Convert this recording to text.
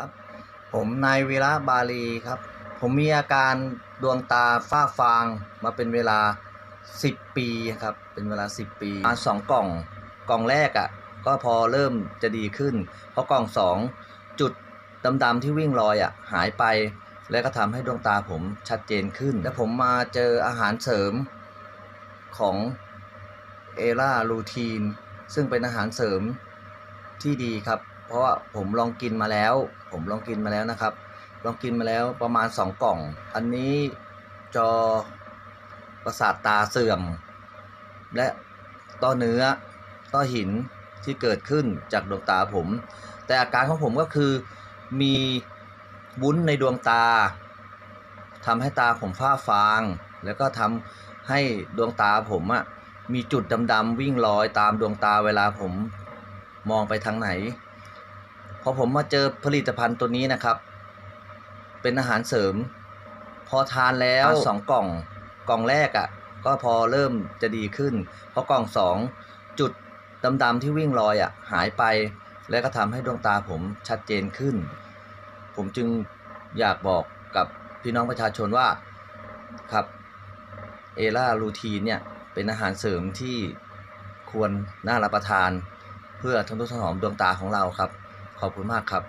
ครับ ผมนายวีระบาลีครับ ผมมีอาการดวงตาฝ้าฟางมาเป็นเวลา 10 ปีครับ เป็นเวลา 10 ปีมาสองกล่องกล่องแรกอะ่ะ ก็พอเริ่มจะดีขึ้นเพราะกล่องสองจุดดำๆที่วิ่งรอยอะ่ะหายไป และก็ทำให้ดวงตาผมชัดเจนขึ้น และผมมาเจออาหารเสริมของเอล่ารูทีนซึ่งเป็นอาหารเสริมที่ดีครับ เพราะว่าผมลองกินมาแล้ว ผมลองกินมาแล้วนะครับ ลองกินมาแล้วประมาณ 2 กล่อง อันนี้จอประสาทตาเสื่อม และต้อเนื้อต้อหินที่เกิดขึ้นจากดวงตาผม แต่อาการของผมก็คือมีวุ้นในดวงตาทำให้ตาผมฝ้าฟาง แล้วก็ทำให้ดวงตาผมอะมีจุดดำๆวิ่งลอยตามดวงตาเวลาผมมองไปทางไหน พอผมมาเจอผลิตภัณฑ์ตัวนี้นะครับ เป็นอาหารเสริม พอทานแล้วสองกล่องกล่องแรกอะ่ะ ก็พอเริ่มจะดีขึ้นเพราะกล่องสองจุดดำๆที่วิ่งรอยอะ่ะหายไป และก็ทำให้ดวงตาผมชัดเจนขึ้น ผมจึงอยากบอกกับพี่น้องประชาชนว่าครับเอล่ารูทีนเนี่ยเป็นอาหารเสริมที่ควรน่ารับประทาน เพื่อทนุถนอมดวงตาของเราครับ ขอบคุณมากครับ